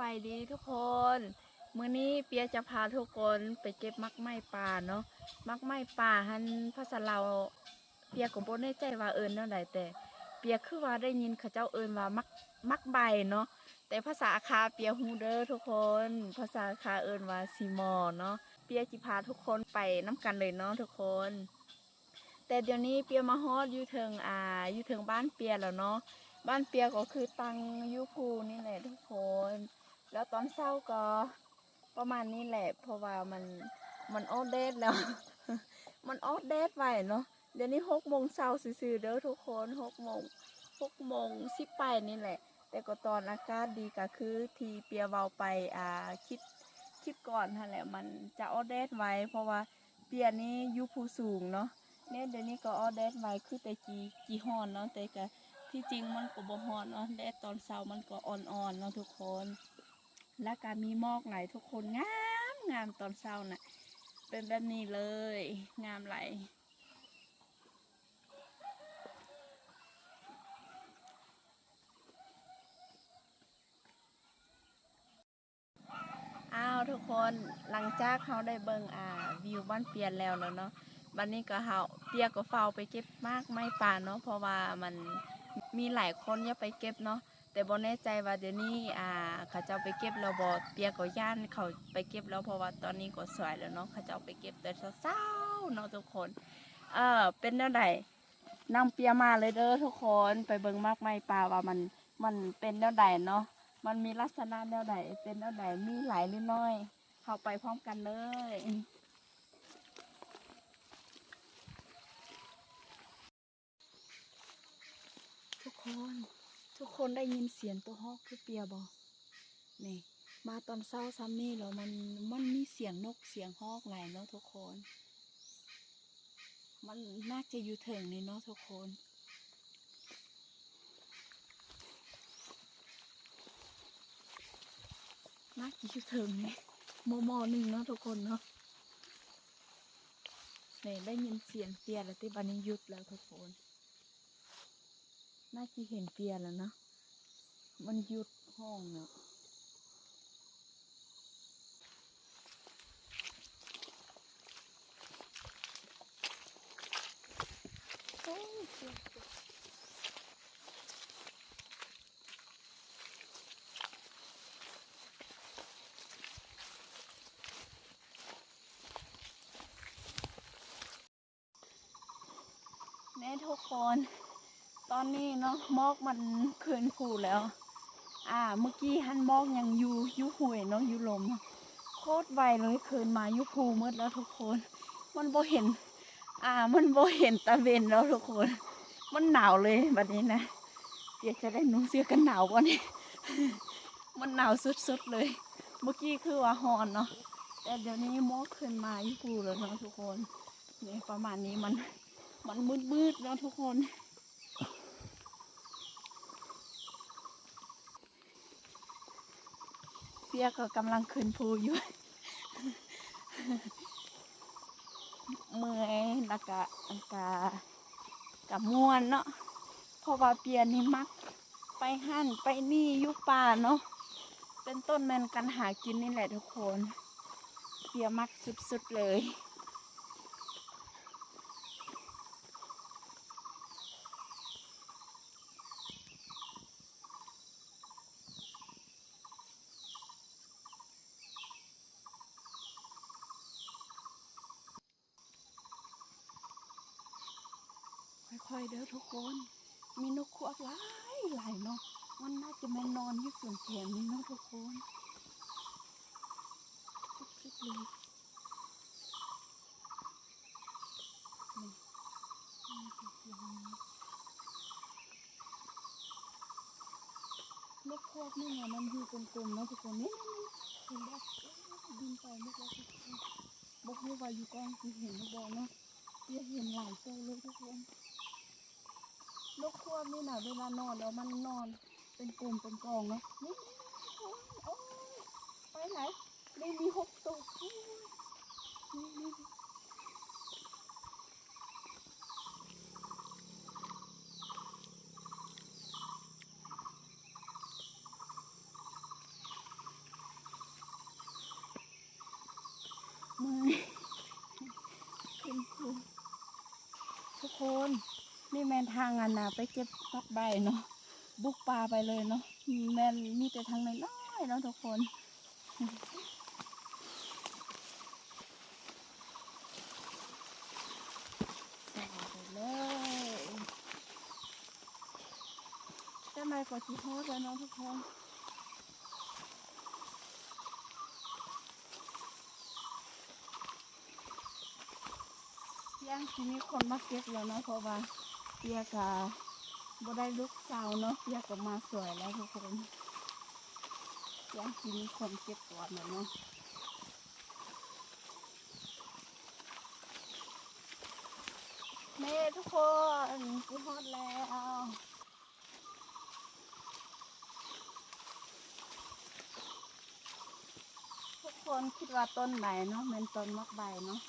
วัสดีทุกคนมื้อนี้เปียจะพาทุกคนไปเก็บมักไม้ป่าเนาะมักไม้ป่าหันภาษาลาเปียก็บ่แน่ใจว่าเอิ้นแนวใดแต่ เปียคือว่าได้ยินเขาเจ้าเอินว่ามักมักใบเนาะแต่ภาษาอาคาเปียฮูเด้อทุกคน ภาษาอาคาเอินว่าซีมอเนาะเปียจิพาทุกคนไปน้กันเลยเนาะทุกคน แต่เดี๋ยวนี้เปียมาฮอดอยู่เทิงอ่าอยู่เทิงบ้านเปียแล้วเนาะบ้านเปียก็คือตังยูพูนี่แหละทุกคน แล้วตอนเช้าก็ประมาณนี้แหละเพราะว่ามันมันออเดตแล้ว มันออเดตไว้เนาะเดี๋ยวนี้หกโมงเช้าซื่อๆเด้อทุกคนหกโมงหกโมงสิบไปนี่แหละ แต่ก็ตอนอากาศดีก็คือทีเปียเบาไปอ่าคิดคิดก่อนนั่นแหละมันจะออเดตไว้ เพราะว่าเปียนี้ยูพูสูงเนาะเนี่ยเดี๋ยวนี้ก็ออเดตไว้คือแต่จีจีฮอนเนาะแต่ก็ที่จริงมันก็บ่ฮอนเนาะแดดตอนเช้ามันก็อ่อนๆเนาะทุกคน และการมีหมอกไหลทุกคนงามงามตอนเช้าน่ะ เป็นแบบนี้เลย งามไหลอ้าวทุกคนหลังจากเขาได้เบิงอ่าวิวบ้านเปลี่ยนแล้วแล้วเนาะวันนี้ก็เฮาเปียก็เฝ้าไปเก็บมากไม่ป่าเนาะเพราะว่ามันมีหลายคนอย่าไปเก็บเนาะ แต่บ่แน่ใจว่าเดี๋ยวนี้อ่าเขาเจ้าไปเก็บแล้วบ่เปียก็ย่านเขาไปเก็บแล้วเพราะว่าตอนนี้ก็สวยแล้วเนาะเขาเจ้าไปเก็บแต่เช้าๆเนาะทุกคน เออเป็นแนวใดนำเปียมาเลยเด้อทุกคนไปเบิ่งมากไม้ป่าว่ามันมันเป็นแนวใดเนาะมันมีลักษณะแนวใดเป็นแนวใดมีหลายหรือน้อย เข้าไปพร้อมกันเลยทุกคน ทุกคนได้ยินเสียงตัวฮอกคือเปียบอนี่มาตอนเศร้าซัมนี่แล้วมันมันมีเสียงนกเสียงฮอกหลายเนาะทุกคน มันน่าจะอยู่เถิงนี่เนาะทุกคนน่าจะอยู่เถิงนี่มอมอหนึ่งเนาะทุกคนเนาะนี่ได้ยินเสียงเปียแล้วที่บันนี้หยุดแล้วทุกคน น่าจะเห็นเปียแล้วนะ มันหยุดห้องเนาะแม่ทุกคน อนนี้เนาะมอกมันคืนผูแล้ว อ่า เมื่อกี้ฮันมอกยังอยู่ยุห่วยเนาะอยู่ลม โคตรไวเลยคืนมายุภูมืดแล้วทุกคน มันบ่เห็น อ่า มันบ่เห็นตะเวนแล้วทุกคน มันหนาวเลยแบบนี้นะเดี๋ยวจะได้นุ่งเสื้อกันหนาวก่อนนี่มันหนาวสุดๆเลย เมื่อกี้คือว่าฮอนเนาะแต่เดี๋ยวนี้มอกขึ้นมายุภูแล้วเนาะทุกคนนี่ประมาณนี้มันมันมืดๆเนาะทุกคน เปียก็กำลังขึ้นภูอยู่ เมื่อยแล้วก็อากากับม่วนเนาะเพราะว่าเปียนี่มัก ไปหั่นไปนี่ยุป่าเนาะเป็นต้นแมนกันหากินนี่แหละทุกคน เปียมักสุดๆเลย ค่ อยเด้อทุกคน มีนกขวกหลายหลายเนาะมันน่าจะมานอนอยู่ส่วนแขนนี่เนาะทุกคนสุดๆเลยนี่นี่คือเสียงนกนกขวกนี่ไงมันอยู่กลมๆเนาะทุกคนนี่นี่นี่เห็นบ่บินไปนกแล้วทุกคนบอกให้ว่าอยู่กองคือเห็นนกบอเนาะเดี๋ยวเห็นหลายตัวเลยทุกคน นกควนี่นะเวลานอนแล้วมันนอนเป็นกลุ่มเป็นกองเนาะนี่โอ้ยโอ้ยไปไหนไม่มีหกตัวโอ้ยนี่นี่ แม่นทางอันน่ะไปเก็บปักใบเนาะบุกป่าไปเลยเนาะแม่นมีแต่ทางน้อยๆเนาะทุกคนไปเลยจ้าไม้ก็สิฮอดแล้วเนาะทุกคนยังทีนี้คนมาเก็บแล้วเนาะเพราะว่า เปียกาบ่ได้ลูกสาวเนาะเปียกก็มาสวยแล้วทุกคนยังทีนี้คนเก็บก่อนแล้วเนาะเน่ทุกคนกูฮอดแล้วทุกคนคิดว่าต้นไหนเนาะเป็นต้นมักใบเนาะ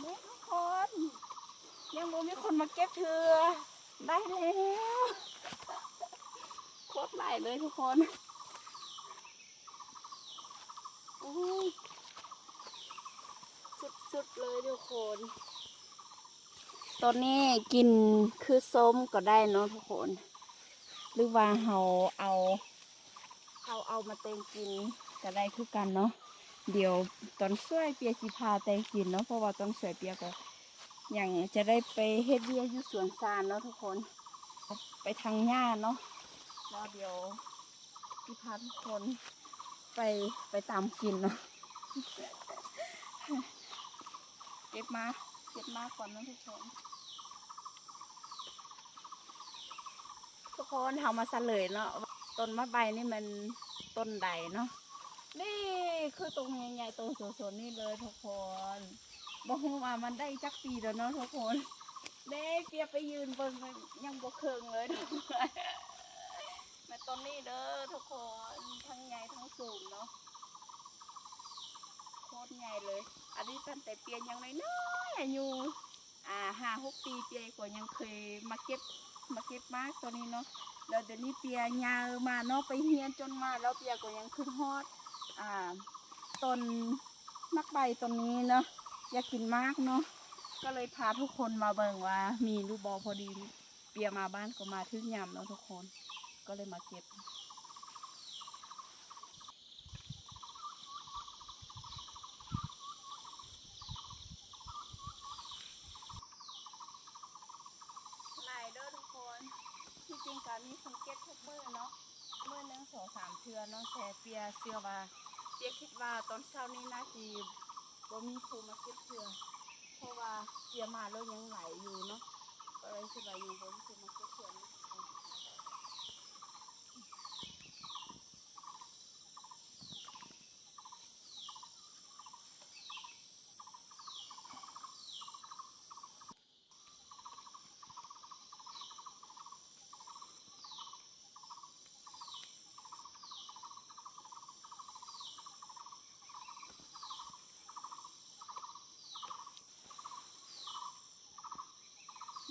เด็กทุกคน ยังบ่มีคนมาเก็บเถือได้แล้วโคตรไหลเลยทุกคนสุดๆเลยทุกคนตอนนี้กินคือส้มก็ได้เนาะทุกคน หรือว่าเราเอาเราเอามาเต็งกินก็ได้คือกันเนาะเดี๋ยวตอนสวยเปียสิพาแตงกินเนาะเพราะว่าตอนสวยเปียก็ อย่างจะได้ไปเฮ็ดเวียอยู่สวนสานเนาะทุกคน ไปทางหญ้าเนาะแล้วเดี๋ยวสิพาทุกคนไปไปตามกินเนาะเก็บมาเก็บมาก่อนนะทุกคน ทุกคนเฮามาเฉลยเนาะต้นมะใบนี่มันต้นใดเนาะนี่คือตรงใหญ่ๆตรงสวนๆนี่เลยทุกคน บอกว่ามันได้จักปีแล้วเนาะทุกคนเด้เปียไปยืนเบิ่งมันยังบ่เคืองเลยทุกคนมาต้นนี้เด้อทุกคนทั้งใหญ่ทั้งสูงเนาะโคตรใหญ่เลย อันนี้ตั้งแต่เปียยังน้อยๆอายุอ่าห้าหกปีเปียก็ยังเคยมาเก็บมาเก็บมากตัวนี้เนาะแล้วเดี๋ยวนี้เปียยาวมาเนาะไปเฮียนจนมาแล้วเปียก็ยังขึ้นฮอดอ่าต้นมักใบต้นนี้เนาะ อยากกินมากเนาะก็เลยพาทุกคนมาเบิ่งว่า มีลูกบอลพอดีเปียมาบ้านก็มาทึกยำเนาะทุกคน ก็เลยมาเก็บหลายเด้อทุกคนที่จริงการมีคนเก็บทุกมือเนาะมือหนึ่งสองสามเทือเนาะแต่เปียเชื่อว่าเปียคิดว่าตอนเช้านี้น่าจะ บ่มีผู้มาเก็บเทือเพราะว่าเสียมาแล้วยังไหลอยู่เนาะก็เลยคิดว่ายังบ่มีผู้มาเก็บเทือเนาะ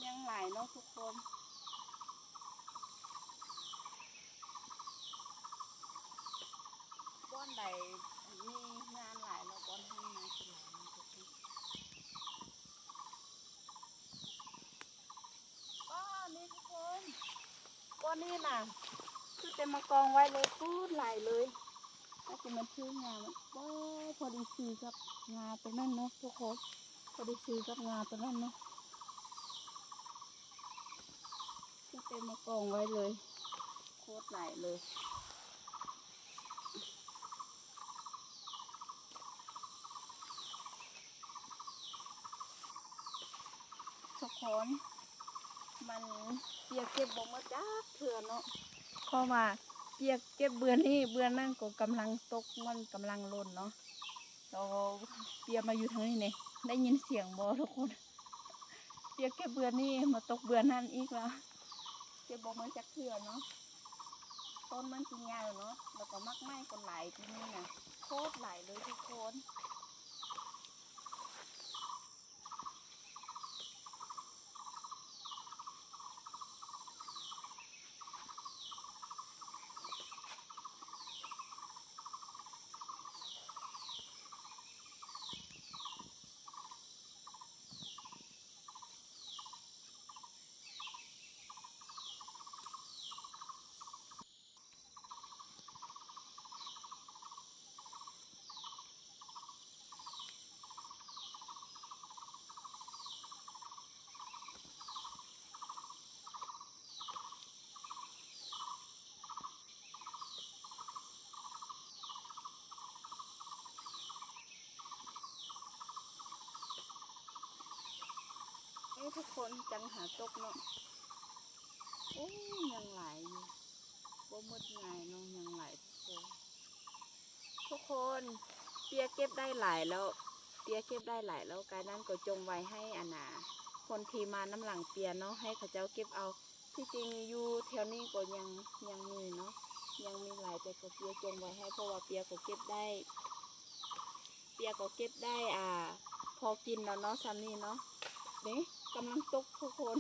ยังไหลเนาะทุกคนบ้อนใดมีงานหลายเนาะบ้อนที่งานเป็นหลายเนาะทุกคนป้านี่ทุกคนก้อนนี้น่ะ คือเต็มมากองไว้เลยพูดไหลเลยถ้าจะมันชื่องานมันป้าพอดีซื้อกับงาตัวนั้นเนาะทุกคนพอดีซื้อกับงาตัวนั้นเนาะก็เต็มมากองไว้เลย โคตรไหลเลยทุกคนมันเปียกเก็บบ่มาจักเถื่อเนาะ เพราะว่าเปียกเก็บเบือนนี่เบือนนั่นก็กำลังตกมันกำลังล่นเนาะเราเปียกมาอยู่ทางนี้เนี่ยได้ยินเสียงบ่ทุกคนเปียกเก็บเบือนนี่มาตกเบือนนั่นอีกแล้วเก็บบอมันจักเถื่อเนาะต้นมันกินยาวเนาะแล้วก็มักไหม้ก็ไหลที่นี่นะโคตรไหลเลยทุกคน ทุกคนจังหาตกเนาะโอ้ยยังหลายอยู่บ่มดง่ายเนาะยังหลายทุกคนทุกคนเปียเก็บได้หลายแล้ว เปียเก็บได้หลายแล้วการนั้นก็จงไว้ให้อานาคนที่มาน้ำหลังเปียเนาะให้เขาเจ้าเก็บเอาที่จริงอยู่แถวนี้ก็ยังยังมีเนาะยังมีหลายแต่ก็เปียจงไว้ให้เพราะว่าเปียก็เก็บได้ เปียก็เก็บได้อ่า พอกินแล้วเนาะซัมนี่เนาะเด้ กำลังตกทุกคน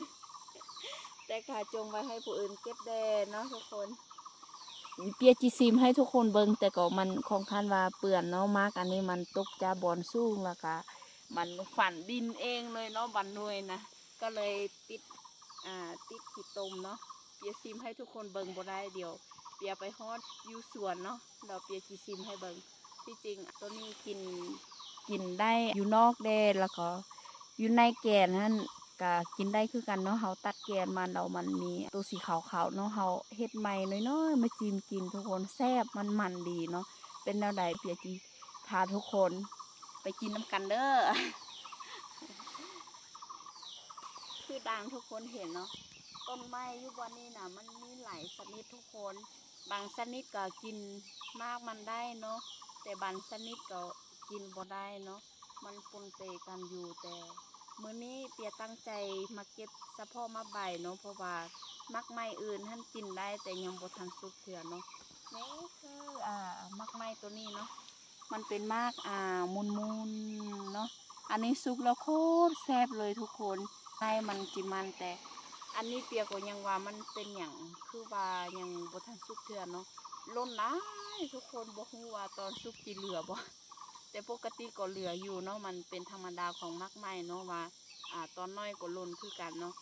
แต่ขาจงไว้ให้ผู้อื่นเก็บแดเนาะทุกคน เปียจีซิมให้ทุกคนเบิงแต่ก็มันของคันว่าเปื่อนเนาะมากอันนี้มันตกจาบอนสูงแล้วก็มันฝันดินเองเลยเนาะบันนวยนะก็เลยติดอ่าติดขีดตมเนาะเปียซิมให้ทุกคนเบิงบ่ได้เดี๋ยว เปียไปฮอดอยู่สวนเนาะเราเปียจีซิมให้เบิงที่จริงตัวนี้กินกินได้อยู่นอกแดนแล้วก็อยู่ในแกนนั่น ก็กินได้คือกันเนาะเฮาตัดแกนมันเรามันมีตัวสีขาวๆเนาะเฮาเฮ็ดใหม่น้อยๆมาจิ้มกินทุกคนแซ่บมันมันดีเนาะเป็นแนวใดเปียจีพาทุกคนไปกินน้ำกันเด้อคือดังทุกคนเห็นเนาะต้นไม้ยุบวันนี้นะมันมีหลายชนิดทุกคน บางชนิดก็กินมากมันได้เนาะแต่บางชนิดก็กินบ่ได้เนาะมันปนเปกันอยู่แต่ มื้อนี้เปียตั้งใจมาเก็บเฉพาะมาใบเนาะเพราะว่ามักไม้อื่นท่านกินได้แต่ยังบ่ทันสุกเถื่อเนาะนี่คืออ่ามักไม้ตัวนี้เนาะมันเป็นมากอ่ามุนมุนเนาะอันนี้สุกแล้วโคตรแซ่บเลยทุกคนให้มันกินมันแต่ อันนี้เปียก็ยังว่ามันเป็นอย่างคือว่ายังบ่ทันสุกเทื่อเนาะล้นหลายทุกคนบ่ฮู้ว่าตอนสุกสิเหลือบ่ แต่ปกติก็เหลืออยู่เนาะมันเป็นธรรมดาของมักไม้เนาะว่าอ่าตอนน้อยก็ล้นคือกันเนาะ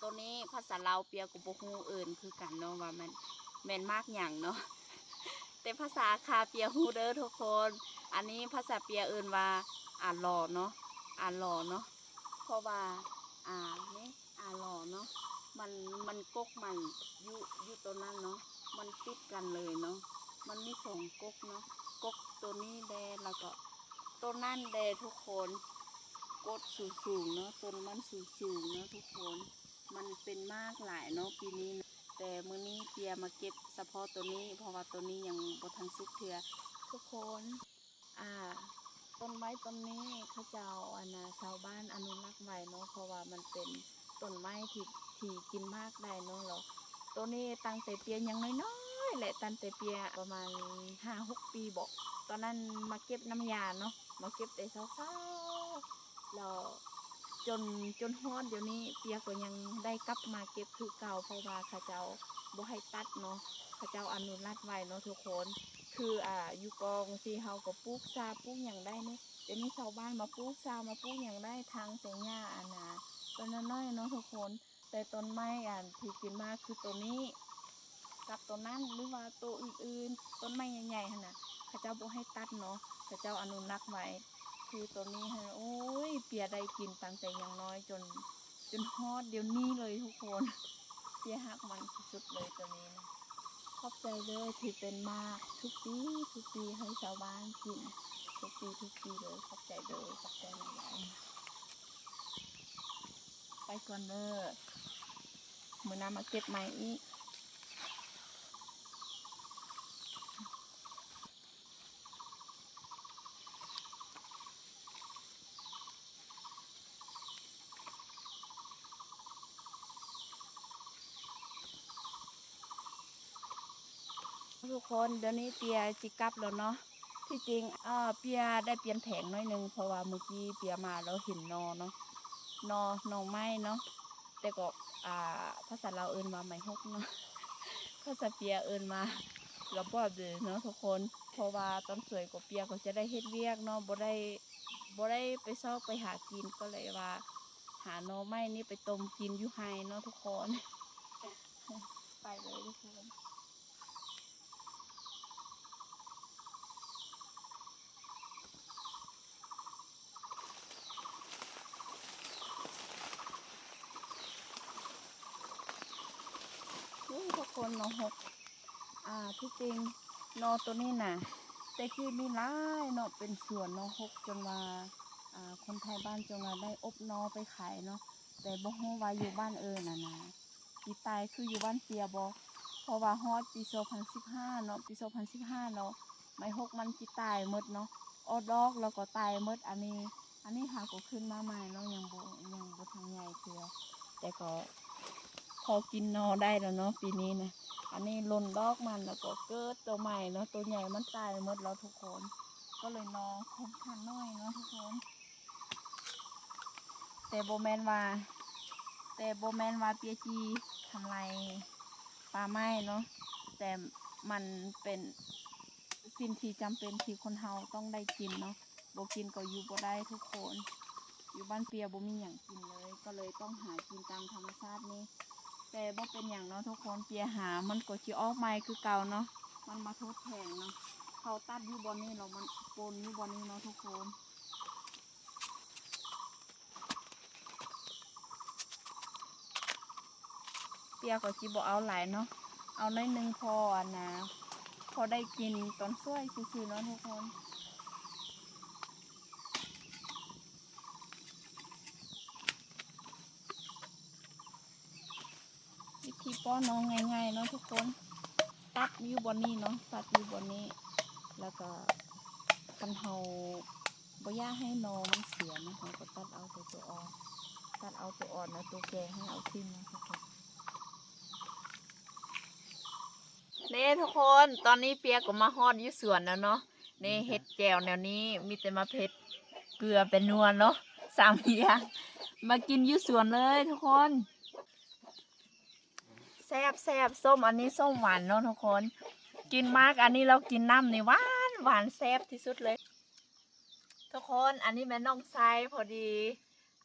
ตัวนี้ภาษาลาวเปียก็บ่ฮู้เอิ้นคือกันเนาะว่ามันแม่นมากหยังเนาะแต่ภาษาคาเปียฮูเด้อทุกคน อันนี้ภาษาเปียเอิ้นว่าอ่านหล่อเนาะอ่านหล่อเนาะเพราะว่าอ่านี่อ่านหล่อเนาะมันมันกกมันอยู่อยู่ตัวนั้นเนาะมันติดกันเลยเนาะมันมีสองกกเนาะ กกตัวนี้แดแล้วก็ตัวนั่นแดทุกคนกดสูงๆเนาะต้นมันสูงๆเนาะทุกคน มันเป็นมากหลายเนาะปีนี้ แต่มื้อนี้เปียมาเก็บเฉพาะตัวนี้ เพราะว่าตัวนี้ยังบ่ทันสุกเทื่อทุกคน อ่า ต้นไม้ต้นนี้เขาเจ้าอันนะชาวบ้านอนุรักษ์ไว้เนาะเพราะว่ามันเป็นต้นไม้ที่ที่กินมากได้เนาะเรา ตัวนี้ตั้งแต่เปียยังน้อยๆแหละตั้งแต่เปียประมาณห้าหกปีบอก ตอนนั้นมาเก็บน้ำยาเนาะมาเก็บแต่เช้าๆแล้วจนจนฮอดเดี๋ยวนี้เปียก็ยังได้กลับมาเก็บคือเก่าเพราะว่าเขาเจ้าบ่ให้ตัดเนาะเขาเจ้าอนุรักษ์ไว้เนาะทุกคน คืออ่าอยู่กองสิเฮาก็ปลูกซาปลูกหยังได้เนี่ยเดี๋ยวนี้ชาวบ้านมาปลูกซามาปลูกหยังได้ทางแต่หญ้าอานาต้นน้อยเนาะทุกคน แต่ต้นไม้อันที่กินมากคือตัวนี้กับตัวนั้นหรือว่าตัวอื่นๆ ต้นไม้ใหญ่ๆขนะเขาเจ้าบ่ให้ตัดเนาะเขาเจ้าอนุรักษ์ไว้ คือตัวนี้ฮะโอ้ยเปียได้กินตั้งแต่ยังน้อยจน จนฮอดเดี๋ยวนี้เลยทุกคนเปียหักมันสุดเลยตัวนี้นะขอบใจเลยที่เป็นมากทุกปีทุกปีให้ชาวบ้านกินทุกปีทุกปีเลยขอบใจเลยขอบใจหลาย ไปก่อนเด้อมือหนามาเก็บใหม่อีกทุกคนเดี๋ยวนี้เปียจิกลับแล้วเนาะที่จริงเออเปียได้เปลี่ยนแผงน้อยนึงเพราะว่าเมื่อกี้เปียมาแล้วเห็นนอเนาะ นอหนอไม้เนาะแต่ก็อ่าภาษาเราเอินมาไม่ฮกเนาะภาษาเปียเอินมาระบอบเลยเนาะทุกคนเพราะว่าตอนสวยกว่าเปียก็จะได้เฮ็ดเวียกเนาะบ่ได้บ่ได้ไปซอกไปหากินก็เลยว่า หาหนอไม้นี่ไปต้มกินอยู่ไฮเนาะทุกคนไปเลยทุกคน คนนาะหกอ่าที่จริงนอตัวนี้น่ะ แต่กี้มีหลายนาะเป็นสวนนาะหกจนว่าอ่าคนไทยบ้านจนว่าได้อบนอไปขายเนาะแต่บ่ฮู้ว่าอยู่บ้านเอิ้นน่ะนะสิตายคืออยู่บ้านเปียบ่เพราะว่าฮอดปี2015เนาะปี2015เนาะไม้ฮกมันสิตายหมดเนาะออดอกแล้วก็ตายหมดอันนี้ อันนี้หาก็ขึ้นมาใหม่เนาะยังบ่ยังบ่ทันใหญ่เทือแต่ก็ อกินนอได้แล้วเนาะปีนี้นะอันนี้ลนดอกมันแล้วก็เกิดตัวใหม่เนาะตัวใหญ่มันตายหมดแล้วทุกคน ก็เลยนอค่อนข้างน้อยเนาะทุกคน แต่โบแมนว่า แต่โบแมนว่าเปียจีทำลายป่าไม้เนาะแต่มันเป็นสิ่งที่จำเป็นที่คนเฮาต้องได้กินเนาะโบกินก็อยู่บ่ได้ทุกคน อยู่บ้านเปียโบมีหยังกินเลย ก็เลยต้องหากินตามธรรมชาตินี่ แต่บ่เป็นอย่างเนาะทุกคนเปียหามันก็สิออกใหม่คือเก่าเนาะมันมาทดแทนเนาะเขาตัดอยู่บนนี้เนามันปนอยู่บนนี้เนาะทุกคนเปียก็จิบเอาหลายเนาะเอาน้อยหนึงพออะนะพอได้กินตอนช่วยซื่อๆเนาะทุกคน ธีป้อนน้องง่ายๆเนาะทุกคน ตัดอยู่บนนี้เนาะตัดอยู่บนนี้ แล้วก็คันเฮาบ่อยาให้นอมันเสียนะเราก็ตัดเอาแต่ตัวอ่อน ตัดเอาตัวอ่อนแล้วตัวแก่ให้เอาทิ้งนะทุกคนนี่ทุกคนตอนนี้เปียกก็มาฮอดอยู่สวนแล้วเนาะนี่เห็ดแจวแนวนี้มีแต่มาเผ็ดเกลือเป็นนวลเนาะสามอย่างมากินอยู่สวนเลยทุกคน แซ่บแซ่บส้มอันนี้ส้มหวานเนาะทุกคน กินมากอันนี้เรากินน้ำนี่หวานหวานแซ่บที่สุดเลย ทุกคนอันนี้แม่น้องไซพอดี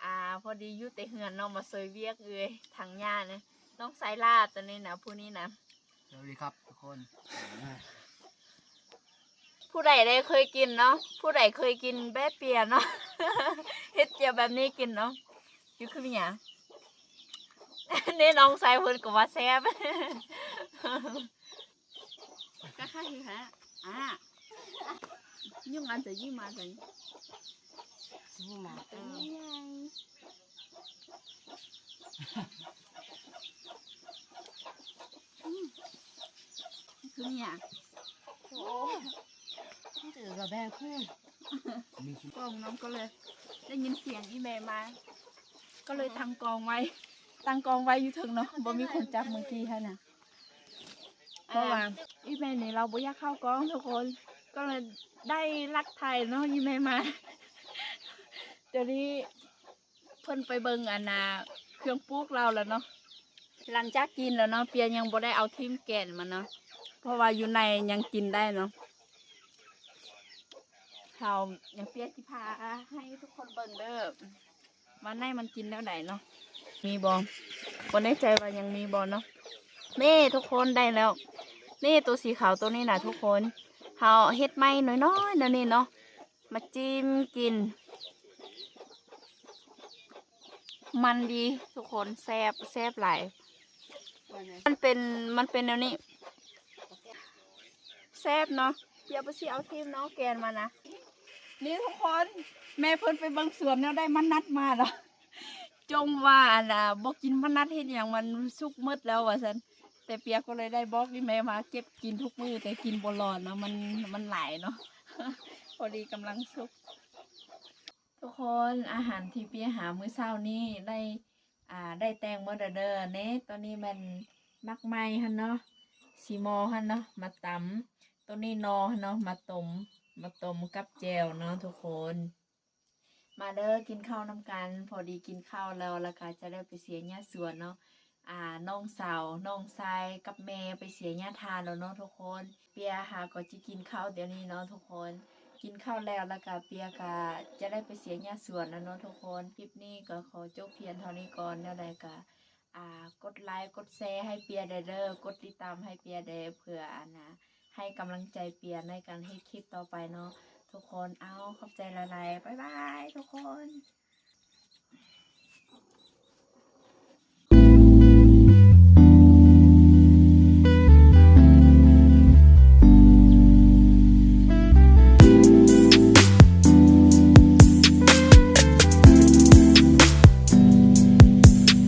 อ่า พอดีอยู่แต่เหือนเนาะมาซอยเวียกเลยทางย่านะน้องไซลาดตัวนี้นะผู้นี้นะสวัสดีครับทุกคน ผู้ใดได้เคยกินเนาะผู้ใดเคยกินแบะเปียเนาะเฮ็ดเจียวแบบนี้กินเนาะอยู่คือหยัง นี่น้องสายเพิ่นก็ว่าแซ่บก็ค่าคือฮะอะยุ่งอันจะยิ่งมาจะสู้มาเป็นยังไงอืมคือหยังโอ้เจอกับแบงคู่มีชิ้นกองน้องก็เลย ได้ยินเสียงอีเมลมา ก็เลยทำกองไว้ ตั้งกองไว้อยู่ถึงเนาะบ่มีคนจับมือกี้ให้น่ะเพราะว่าอีเมลนี่เราบ่อยากเข้ากองทุกคน ก็เลยได้รักไทยเนาะอีเมลมาเดี๋ยวนี้เพิ่นไปเบิ่งอันน่ะเครื่องปลูกเราแล้วเนาะหลังจากกินแล้วเนาะเปียยังบ่ได้เอาทิมแก่นมันเนาะเพราะว่าอยู่ในยังกินได้เนาะเขาอย่างเปียสิพาให้ทุกคนเบิ่งเด้อ มาในมันกินแล้วไหนเนาะมีบองบนในใจว่ายังมีบอเนาะนี่ทุกคนได้แล้ว นี่ตัวสีขาวตัวนี้นะทุกคนเขาเฮ็ดไม้น้อยๆนะนี่เนาะมาจิ้มกิน มันดีทุกคนแซบแซบหลายมันเป็นมันเป็นแนวนี้แซบเนาะเดี๋ยวไปสิเอาทีมน้องแกนมานะนี่ทุกคน แม่เพิ่นไปเบิ่งสวนแล้วได้มันนัดมาแล้วจงว่าน่ะบ่กินมันนัดเฮ็ดหยังมันสุกหมืดแล้วว่าซั่นแต่เปียกก็เลยได้บอกนี่แม่มาเก็บกินทุกมื้อแต่กินบ่รอดเนาะมันมันหลายเนาะพอดีกำลังสุก ทุกคนอาหารที่เปียหามื้อเช้านี้ได้อ่าได้แตงหมดแล้วเด้อเน่ตอนนี้มันมักไหม้หั่นเนาะสีมอหั่นเนาะมาตำตัวนี้นอหั่นเนาะมาต้มมาต้มกับแจวเนาะทุกคน มาเด้อกินข้าวนำกัน พอดีกินข้าวแล้วแล้วก็จะได้ไปเสียหญ้าสวนเนาะอ่าน้องสาวน้องชายกับแม่ไปเสียหญ้าทานแล้วเนาะทุกคนเปียหาก็จะกินข้าวเดี๋ยวนี้เนาะทุกคน กินข้าวแล้วแล้วก็เปียก็จะได้ไปเสียหญ้าสวนแล้วเนาะทุกคนคลิปนี้ก็ขอจบเพียงเท่านี้ก่อนแล้วใดก็อ่ากดไลค์กดแชร์ให้เปียได้เด้อกดติดตามให้เปียได้เผื่ออนนะให้กำลังใจเปียในการให้คลิปต่อไปเนาะ ทุกคนเอาขอบใจหลายๆบายบายทุกคน